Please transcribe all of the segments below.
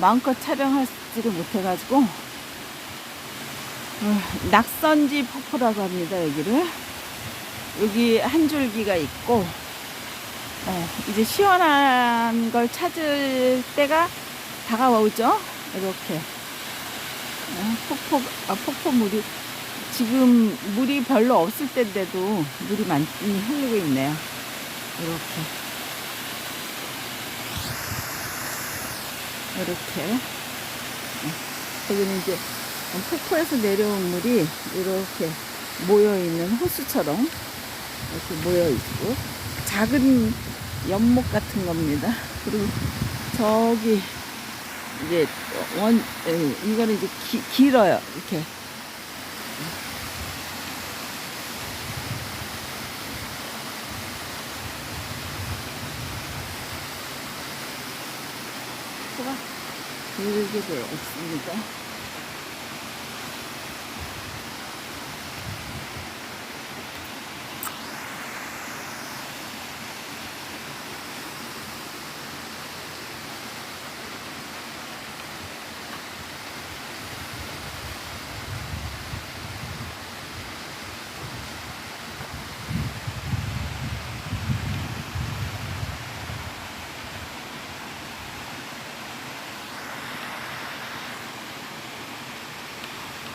마음껏 촬영하지를 못해가지고 어, 낙선지 폭포라고 합니다 여기를. 여기 한 줄기가 있고 어, 이제 시원한 걸 찾을 때가 다가오죠? 이렇게. 어, 폭포 아, 폭포물이 지금 물이 별로 없을 때인데도 물이 많이 흘리고 있네요. 이렇게 이렇게 어, 여기는 이제 폭포에서 내려온 물이 이렇게 모여 있는 호수처럼 이렇게 모여 있고 작은 연못 같은 겁니다. 그리고 저기 이제 원 에, 이거는 이제 기, 길어요. 이렇게 호가 되어 있습니다.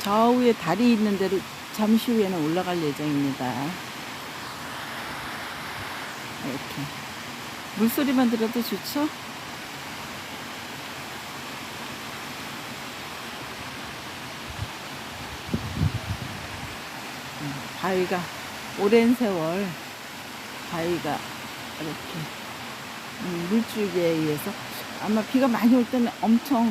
좌우에 다리 있는 데로 잠시 후에는 올라갈 예정입니다. 이렇게 물소리만 들어도 좋죠? 음, 바위가 오랜 세월 바위가 이렇게 음, 물줄기에 의해서 아마 비가 많이 올 때는 엄청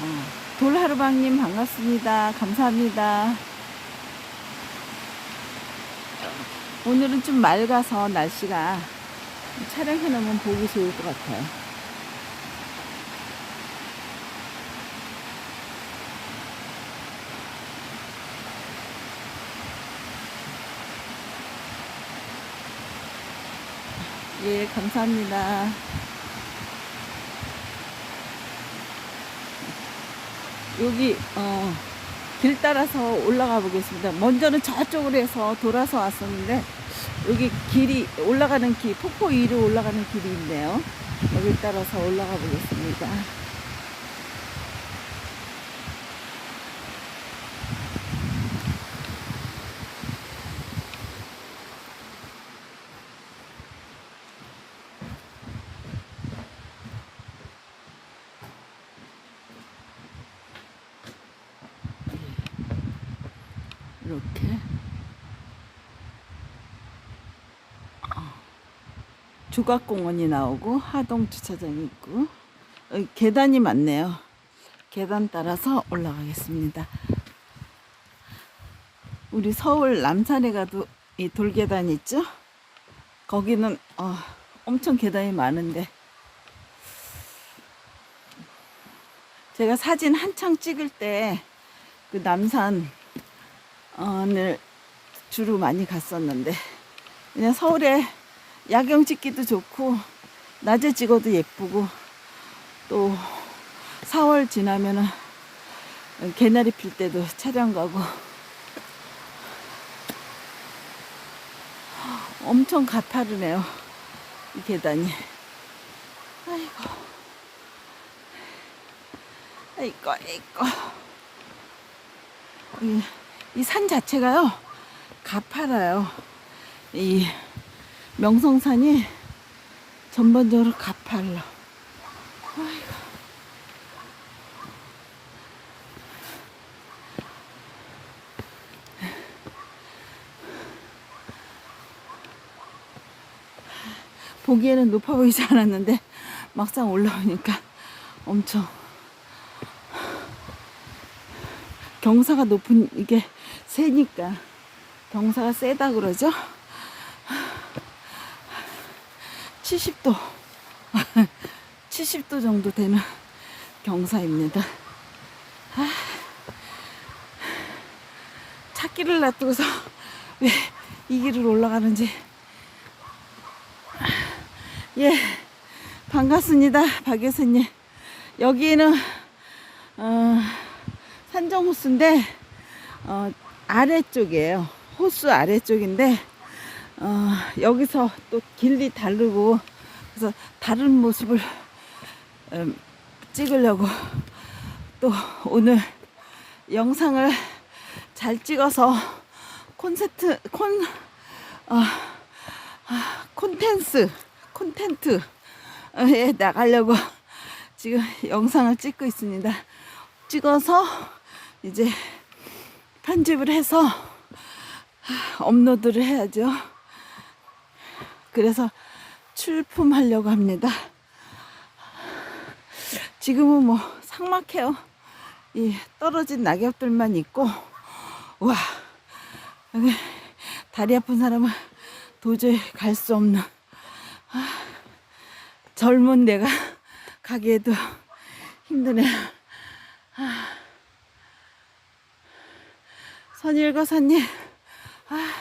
어, 돌하루방님 반갑습니다. 감사합니다. 오늘은 좀 맑아서 날씨가 촬영해 놓으면 보기 좋을 것 같아요. 예, 감사합니다. 여기 어, 길 따라서 올라가 보겠습니다. 먼저는 저쪽으로 해서 돌아서 왔었는데 여기 길이 올라가는 길, 폭포 위로 올라가는 길이 있네요. 여기 따라서 올라가 보겠습니다. 이렇게 어, 조각공원이 나오고 하동 주차장이 있고 여기 계단이 많네요. 계단 따라서 올라가겠습니다. 우리 서울 남산에 가도 이 돌계단 있죠? 거기는 어, 엄청 계단이 많은데 제가 사진 한창 찍을 때 그 남산 오늘 주로 많이 갔었는데 그냥 서울에 야경 찍기도 좋고 낮에 찍어도 예쁘고 또 4월 지나면은 개나리 필 때도 촬영 가고. 엄청 가파르네요 이 계단이. 아이고. 아이고 아이고. 이산 자체가요 가파라요. 이 명성산이 전반적으로 가팔라 아이고. 보기에는 높아 보이지 않았는데 막상 올라오니까 엄청 경사가 높은 이게 세니까 경사가 세다 그러죠? 70도 70도 정도 되는 경사입니다. 아, 찾기를 놔두고서 왜 이 길을 올라가는지 예 반갑습니다 박 교수님 여기는 어, 산정 호수인데 어, 아래쪽이에요. 호수 아래쪽인데 어, 여기서 또 길이 다르고 그래서 다른 모습을 음, 찍으려고 또 오늘 영상을 잘 찍어서 콘세트 콘 어, 아, 콘텐츠 콘텐츠에 나가려고 지금 영상을 찍고 있습니다. 찍어서 이제 편집을 해서 업로드를 해야죠. 그래서 출품하려고 합니다. 지금은 뭐 삭막해요. 이 떨어진 낙엽들만 있고, 와, 다리 아픈 사람은 도저히 갈 수 없는, 아, 젊은 내가 가기에도 힘드네요. 아, 선일과 선님, 아,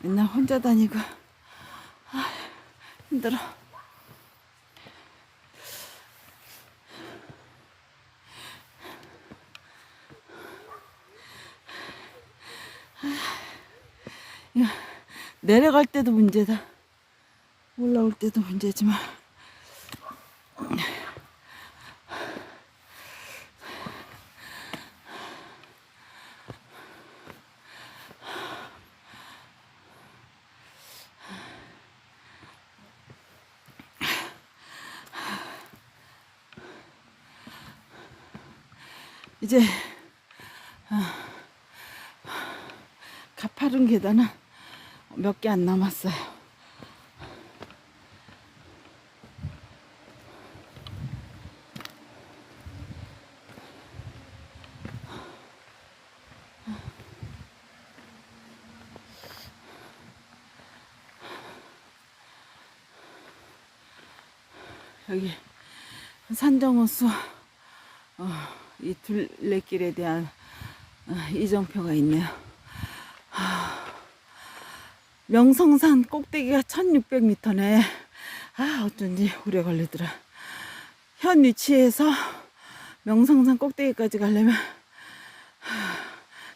맨날 혼자 다니고, 아, 힘들어. 야, 내려갈 때도 문제다. 올라올 때도 문제지만. 이제 아, 가파른 계단은 몇 개 안 남았어요. 여기 산정호수 둘레길에 대한 어, 이정표가 있네요. 하, 명성산 꼭대기가 1600m네. 아, 어쩐지 오래 걸리더라. 현 위치에서 명성산 꼭대기까지 가려면 하,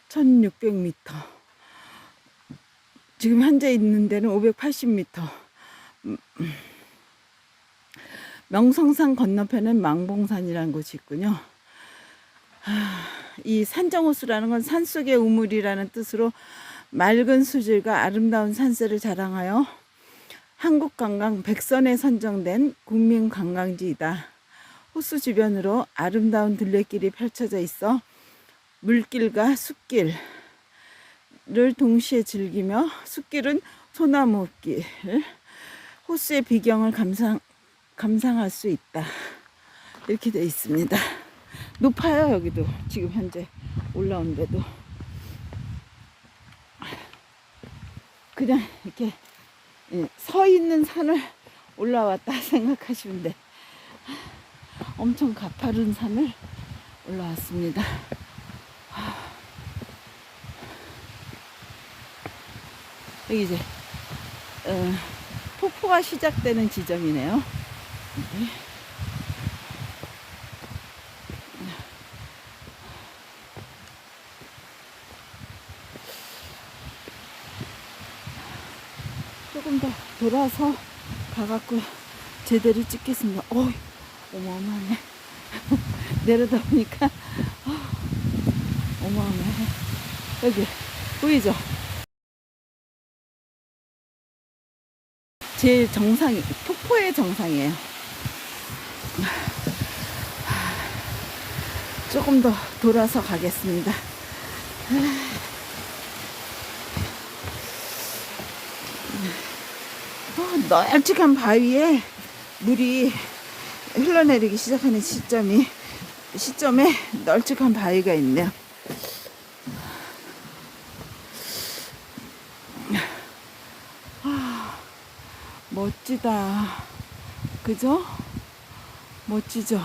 1600m. 지금 현재 있는 데는 580m. 음, 음. 명성산 건너편엔 망봉산이라는 곳이 있군요. 이 산정호수라는 건 산속의 우물이라는 뜻으로 맑은 수질과 아름다운 산세를 자랑하여 한국관광 백선에 선정된 국민관광지이다. 호수 주변으로 아름다운 둘레길이 펼쳐져 있어 물길과 숲길을 동시에 즐기며 숲길은 소나무길, 호수의 비경을 감상, 감상할 수 있다. 이렇게 되어 있습니다. 높아요 여기도. 지금 현재 올라온데도. 그냥 이렇게 예, 서 있는 산을 올라왔다 생각하시면 돼. 엄청 가파른 산을 올라왔습니다. 여기 이제 어, 폭포가 시작되는 지점이네요. 네. 조금 더 돌아서 가갖고 제대로 찍겠습니다. 어, 어마어마하네. 내려다 보니까 어, 어마어마해. 여기 보이죠? 제일 정상이 폭포의 정상이에요. 조금 더 돌아서 가겠습니다. 어, 널찍한 바위에 물이 흘러내리기 시작하는 시점이 시점에 널찍한 바위가 있네요. 아, 멋지다. 그죠? 멋지죠?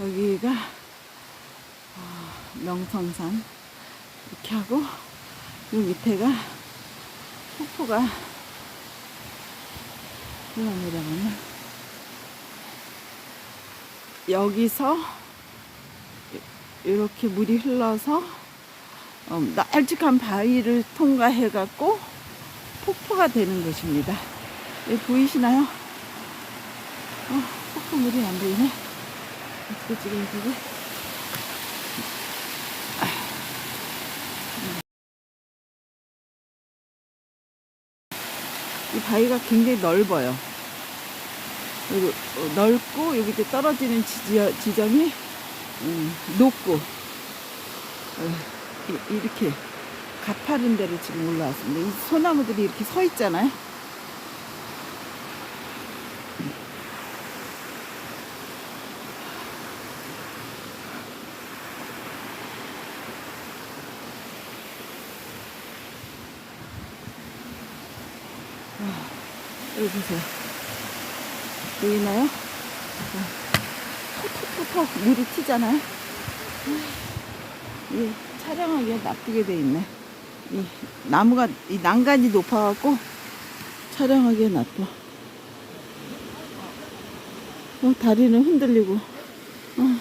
여기가 어, 명성산 이렇게 하고 이 밑에가 폭포가 흘러내려가는 여기서 이렇게 물이 흘러서 어, 널찍한 바위를 통과해 갖고 폭포가 되는 것입니다. 여기 보이시나요? 어, 폭포물이 안 보이네. 어떻게 찍어야 되지? 이 바위가 굉장히 넓어요. 그리고 어, 넓고 여기 떨어지는 지점이 음, 높고 어, 이- 이렇게 가파른 데를 지금 올라왔습니다. 이 소나무들이 이렇게 서 있잖아요. 여기 보세요. 보이나요? 톡톡톡톡 물이 튀잖아요. 이 촬영하기가 나쁘게 돼 있네. 이 나무가 이 난간이 높아갖고 촬영하기가 나빠. 어, 다리는 흔들리고. 어.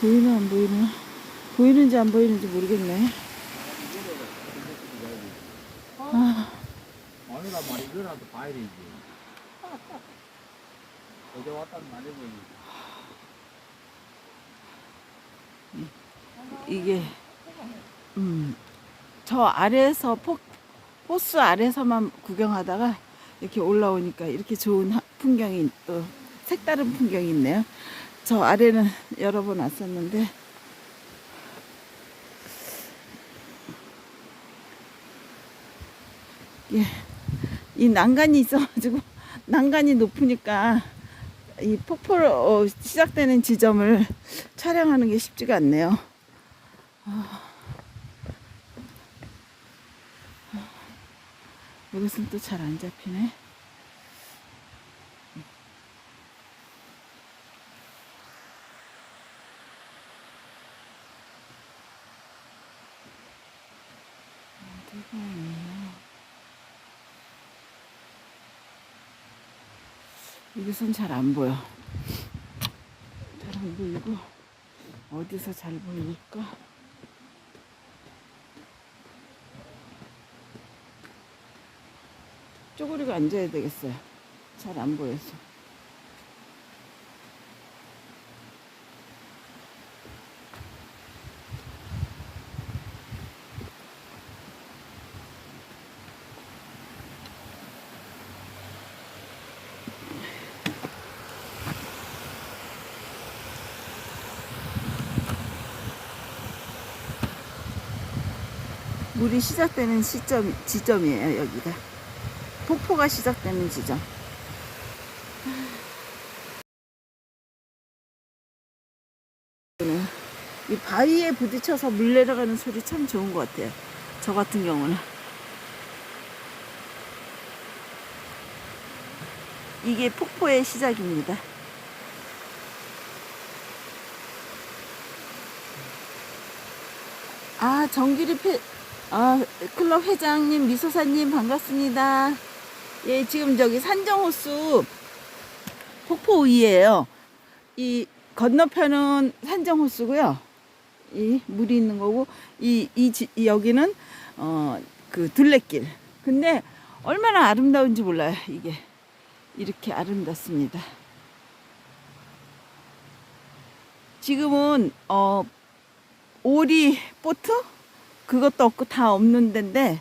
보이나 안 보이나? 보이는지 안 보이는지 모르겠네. 아. 어느가 말이 이거라도 봐야 되지. 어제 왔다는 말이 뭐니? 이게 음, 저 아래에서 폭 호수 아래서만 구경하다가 이렇게 올라오니까 이렇게 좋은 하- 풍경이 또 색다른 풍경이 있네요. 저 아래는 여러 번 왔었는데 예, 이 난간이 있어가지고 난간이 높으니까 이 폭포 어, 시작되는 지점을 촬영하는 게 쉽지가 않네요. 이것은 또 잘 안 잡히네. 여기선 잘 안 보여. 잘 안 보이고 어디서 잘 보일까? 쪼그리고 앉아야 되겠어요. 잘 안 보여서. 물이 시작되는 시점, 지점이에요, 여기가. 폭포가 시작되는 지점. 이 바위에 부딪혀서 물 내려가는 소리 참 좋은 것 같아요. 저 같은 경우는. 이게 폭포의 시작입니다. 아, 정규리 패, 아, 클럽 회장님, 미소사님 반갑습니다. 예, 지금 저기 산정호수 폭포 위에요. 이 건너편은 산정호수고요. 이 물이 있는 거고 이, 이, 지- 이 여기는 어 그 둘레길. 근데 얼마나 아름다운지 몰라요. 이게 이렇게 아름답습니다. 지금은 어 오리 보트 그것도 없고 다 없는 데인데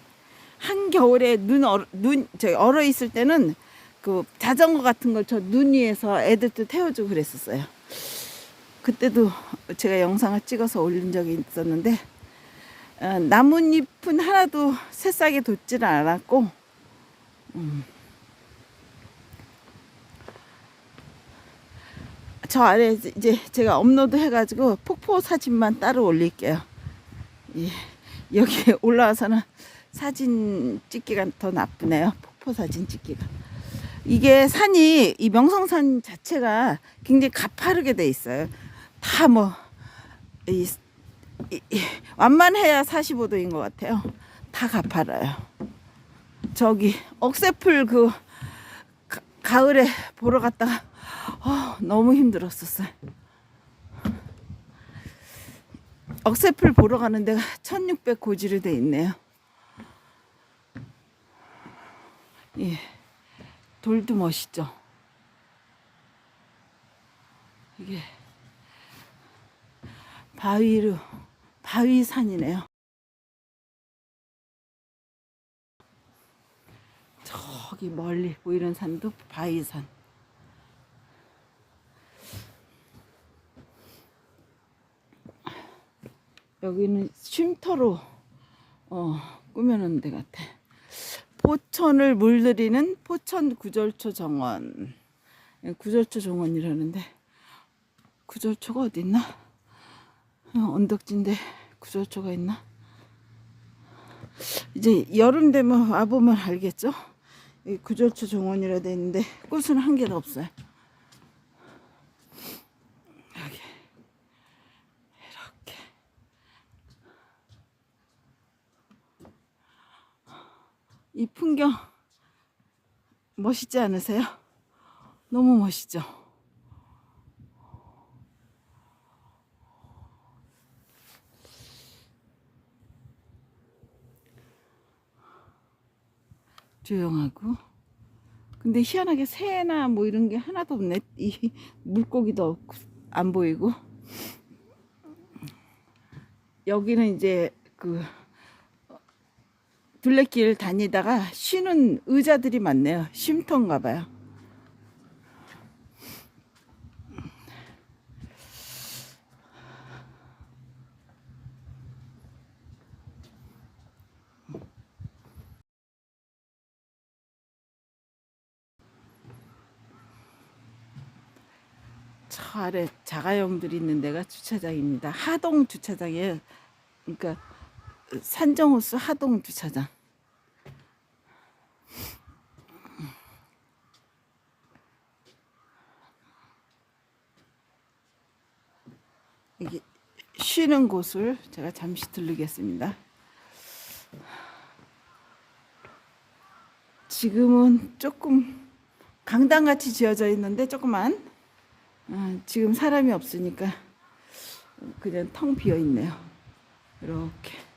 한 겨울에 눈 얼어 눈저 얼어 있을 때는 그 자전거 같은 걸 저 눈 위에서 애들도 태워주고 그랬었어요. 그때도 제가 영상을 찍어서 올린 적이 있었는데 어, 나뭇잎은 하나도 새싹에 돋지를 않았고 음. 저 아래 이제 제가 업로드 해가지고 폭포 사진만 따로 올릴게요. 예, 여기 올라와서는 사진 찍기가 더 나쁘네요. 폭포 사진 찍기가. 이게 산이 이 명성산 자체가 굉장히 가파르게 돼 있어요. 다 뭐 이, 이, 이, 완만해야 45도인 것 같아요. 다 가파라요. 저기 억새풀 그 가, 가을에 보러 갔다가 어, 너무 힘들었었어요. 억새풀 보러 가는 데가 1600 고지로 돼 있네요. 예. 돌도 멋있죠. 이게 바위로 바위산이네요. 저기 멀리 보이는 산도 바위산. 여기는 쉼터로 어, 꾸며놓은 데 같아. 포천을 물들이는 포천 구절초 정원. 예, 구절초 정원이라는데 구절초가 어디 있나? 어, 언덕진데 구절초가 있나? 이제 여름 되면 와보면 알겠죠? 이 구절초 정원이라 돼 있는데 꽃은 한 개도 없어요. 여기 이렇게 이 풍경 멋있지 않으세요? 너무 멋있죠? 조용하고 근데 희한하게 새나 뭐 이런 게 하나도 없네 이 물고기도 안 보이고 여기는 이제 그 둘레길 다니다가 쉬는 의자들이 많네요 쉼터인가 봐요 저 아래 자가용들이 있는 데가 주차장입니다. 하동 주차장이에요. 그러니까 산정호수 하동 주차장. 여기 쉬는 곳을 제가 잠시 들르겠습니다. 지금은 조금 강당같이 지어져 있는데 조그만 아, 지금 사람이 없으니까 그냥 텅 비어 있네요. 이렇게.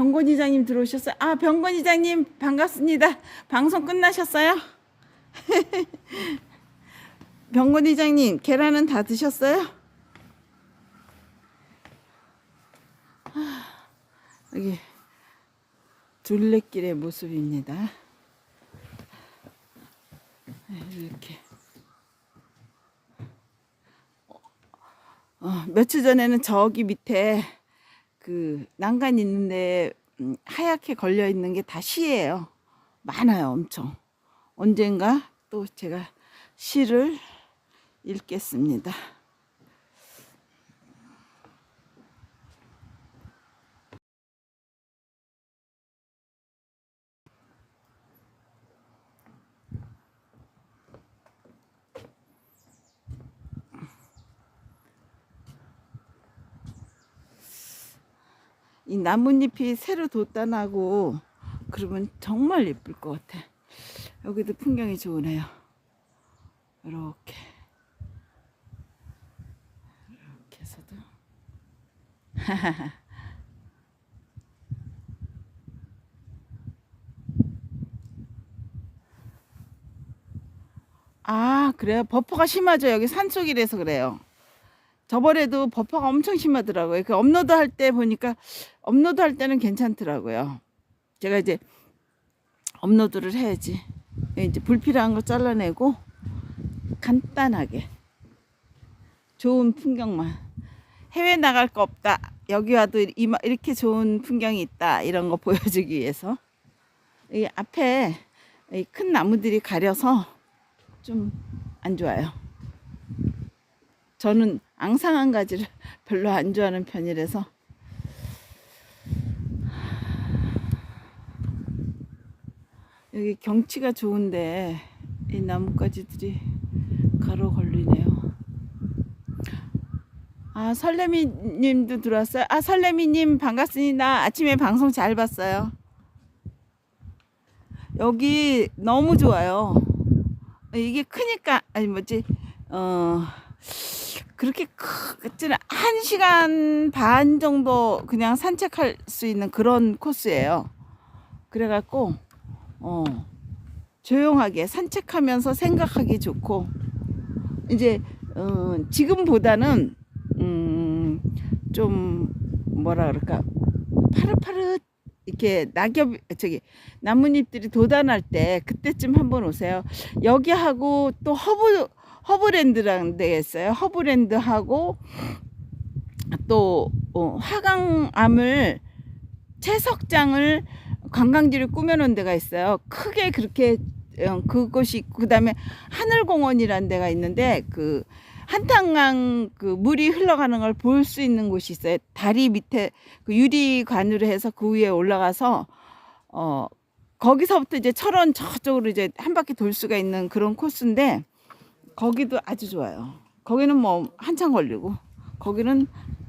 병건 이장님 들어오셨어요? 아, 병건 이장님 반갑습니다. 방송 끝나셨어요? 병건 이장님 계란은 다 드셨어요? 여기 둘레길의 모습입니다. 네, 이렇게 어, 며칠 전에는 저기 밑에 그 난간 있는데 음, 하얗게 걸려 있는 게다 시예요. 많아요, 엄청. 언젠가 또 제가 시를 읽겠습니다. 이 나뭇잎이 새로 돋단하고 그러면 정말 예쁠 것 같아. 여기도 풍경이 좋으네요. 이렇게. 이렇게 해서도. 아 그래요? 버퍼가 심하죠? 여기 산속이라서 그래요. 저번에도 버퍼가 엄청 심하더라고요. 그 업로드 할 때 보니까 업로드 할 때는 괜찮더라고요. 제가 이제 업로드를 해야지. 이제 불필요한 거 잘라내고 간단하게 좋은 풍경만. 해외 나갈 거 없다. 여기 와도 이렇게 좋은 풍경이 있다. 이런 거 보여주기 위해서. 이 앞에 이 큰 나무들이 가려서 좀 안 좋아요. 저는 앙상한 가지를 별로 안 좋아하는 편이라서 여기 경치가 좋은데 이 나뭇가지들이 가로 걸리네요. 아 설레미님도 들어왔어요. 아 설레미님 반갑습니다. 아침에 방송 잘 봤어요. 여기 너무 좋아요. 이게 크니까 아니 뭐지 어 그렇게 크지는 한 시간 반 정도 그냥 산책할 수 있는 그런 코스예요. 그래갖고 어 조용하게 산책하면서 생각하기 좋고 이제 어, 지금보다는 음, 좀 뭐라 그럴까 파릇파릇 이렇게 낙엽 저기 나뭇잎들이 돋아날 때 그때쯤 한번 오세요. 여기 하고 또 허브 허브랜드라는 데가 있어요. 허브랜드하고 또 어, 화강암을 채석장을 관광지를 꾸며놓은 데가 있어요. 크게 그렇게 어, 그곳이 그다음에 하늘공원이라는 데가 있는데 그 한탄강 그 물이 흘러가는 걸 볼 수 있는 곳이 있어요. 다리 밑에 그 유리관으로 해서 그 위에 올라가서 어 거기서부터 이제 철원 저쪽으로 이제 한 바퀴 돌 수가 있는 그런 코스인데 거기도 아주 좋아요. 거기는 뭐 한참 걸리고 거기는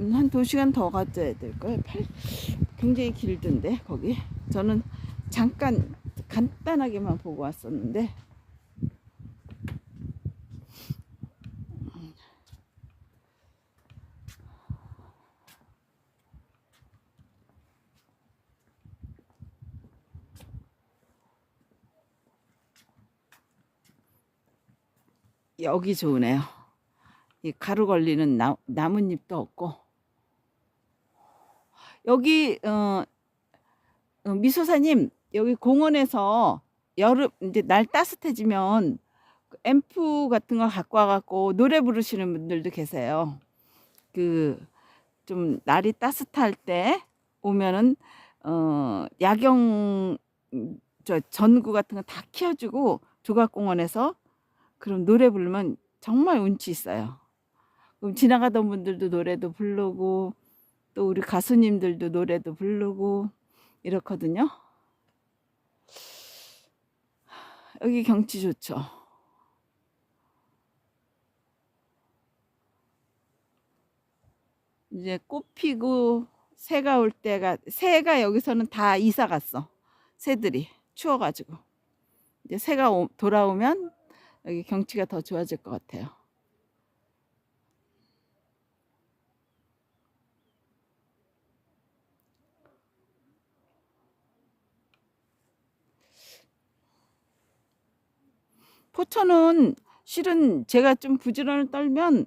한두 시간 더 가져야 될 거예요. 팔- 굉장히 길던데 거기 저는 잠깐 간단하게만 보고 왔었는데 여기 좋으네요. 이 가루 걸리는 나, 나뭇잎도 없고 여기 어, 어, 미소사님 여기 공원에서 여름 이제 날 따뜻해지면 그 앰프 같은 거 갖고 와갖고 노래 부르시는 분들도 계세요. 그 좀 날이 따뜻할 때 오면은 어 야경 음, 저 전구 같은 거 다 키워주고 조각공원에서 그럼 노래 부르면 정말 운치 있어요. 그럼 지나가던 분들도 노래도 부르고 또 우리 가수님들도 노래도 부르고 이렇거든요. 여기 경치 좋죠. 이제 꽃 피고 새가 올 때가 새가 여기서는 다 이사 갔어. 새들이 추워가지고 이제 새가 오- 돌아오면 여기 경치가 더 좋아질 것 같아요. 포천은 실은 제가 좀 부지런을 떨면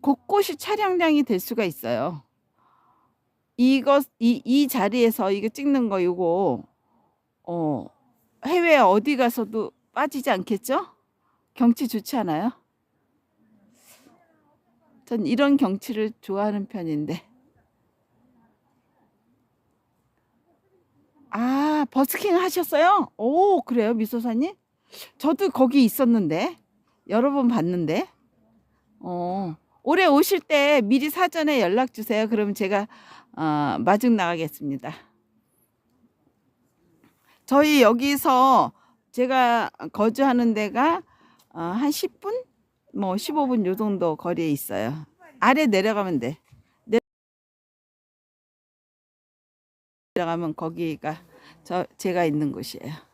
곳곳이 차량장이 될 수가 있어요. 이것 이, 이 자리에서 이거 찍는 거 이거 어 해외 어디 가서도 빠지지 않겠죠? 경치 좋지 않아요? 전 이런 경치를 좋아하는 편인데. 아, 버스킹 하셨어요? 오, 그래요, 미소사님? 저도 거기 있었는데 여러 번 봤는데 어 올해 오실 때 미리 사전에 연락 주세요. 그럼 제가 어, 마중 나가겠습니다. 저희 여기서 제가 거주하는 데가 어, 한 10분 뭐 15분 요 정도 거리에 있어요. 아래 내려가면 돼. 내려가면 거기가 저 제가 있는 곳이에요.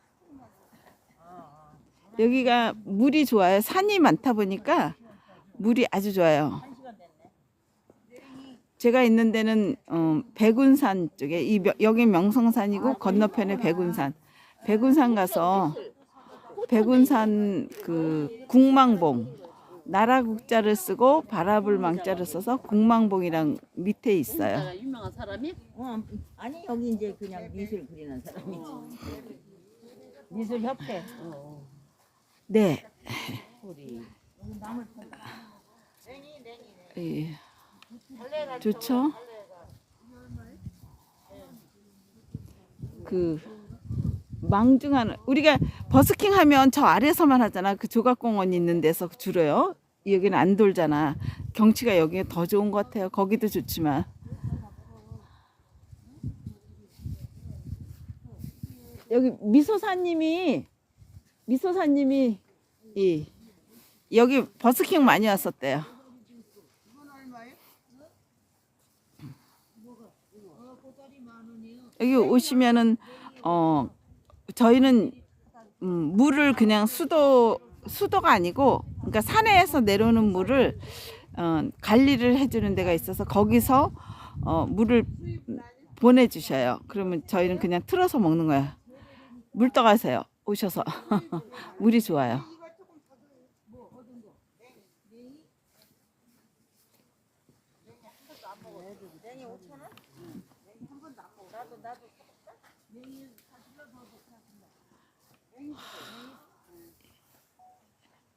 여기가 물이 좋아요. 산이 많다 보니까 물이 아주 좋아요. 제가 있는 데는 어, 백운산 쪽에 이 명- 여기 명성산이고 건너편에 백운산. 백운산 가서 백운산 그 국망봉 나라 국자를 쓰고 바라볼 망자를 써서 국망봉이랑 밑에 있어요. 유명한 사람이? 어, 아니 여기 이제 그냥 미술 그리는 사람이지. 미술 협회. 네. 예. 좋죠? 그 망중한 우리가 버스킹 하면 저 아래서만 하잖아. 그 조각공원 있는 데서 주로요. 여기는 안 돌잖아. 경치가 여기가 더 좋은 것 같아요. 거기도 좋지만. 여기 미소사님이 미소사님이 이 여기 버스킹 많이 왔었대요. 여기 오시면은 어 저희는 음, 물을 그냥 수도 수도가 아니고 그러니까 산에서 내려오는 물을 어, 관리를 해주는 데가 있어서 거기서 어, 물을 보내주셔요. 그러면 저희는 그냥 틀어서 먹는 거예요. 물 떠가세요. 오셔서 물이 좋아요.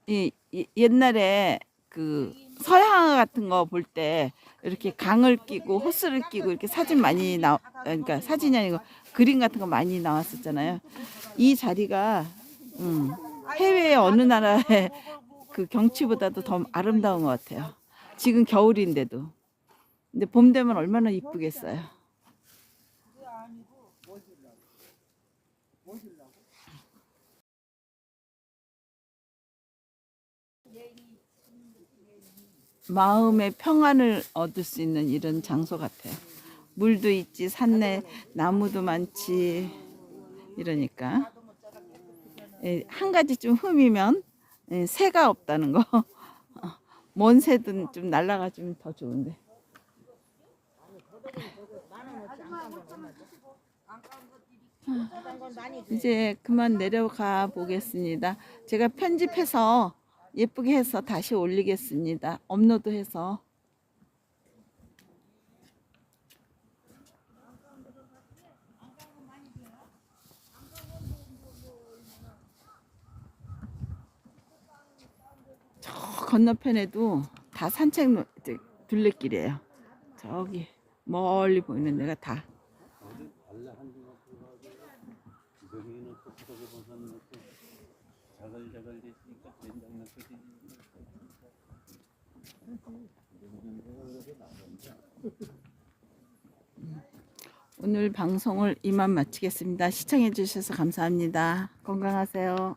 이, 이 옛날에 그 서양화 같은 거 볼 때 이렇게 강을 끼고 호스를 끼고 이렇게 사진 많이 나 그러니까 사진이 아니고 그림 같은 거 많이 나왔었잖아요. 이 자리가 음, 해외 어느 나라의 그 경치보다도 더 아름다운 것 같아요. 지금 겨울인데도. 근데 봄 되면 얼마나 이쁘겠어요. 마음의 평안을 얻을 수 있는 이런 장소 같아요. 물도 있지, 산내 나무도 많지, 이러니까. 예, 한 가지 좀 흠이면 예, 새가 없다는 거. 먼 새든 좀 날아가주면 더 좋은데. 이제 그만 내려가 보겠습니다. 제가 편집해서 예쁘게 해서 다시 올리겠습니다. 업로드해서. 저 건너편에도 다 산책 둘레길이에요. 저기 멀리 보이는 데가 다. 여기는 톡톡하게 벗어놓고 자글자글 됐으니까 된장 넣고 오늘 방송을 이만 마치겠습니다. 시청해 주셔서 감사합니다. 건강하세요.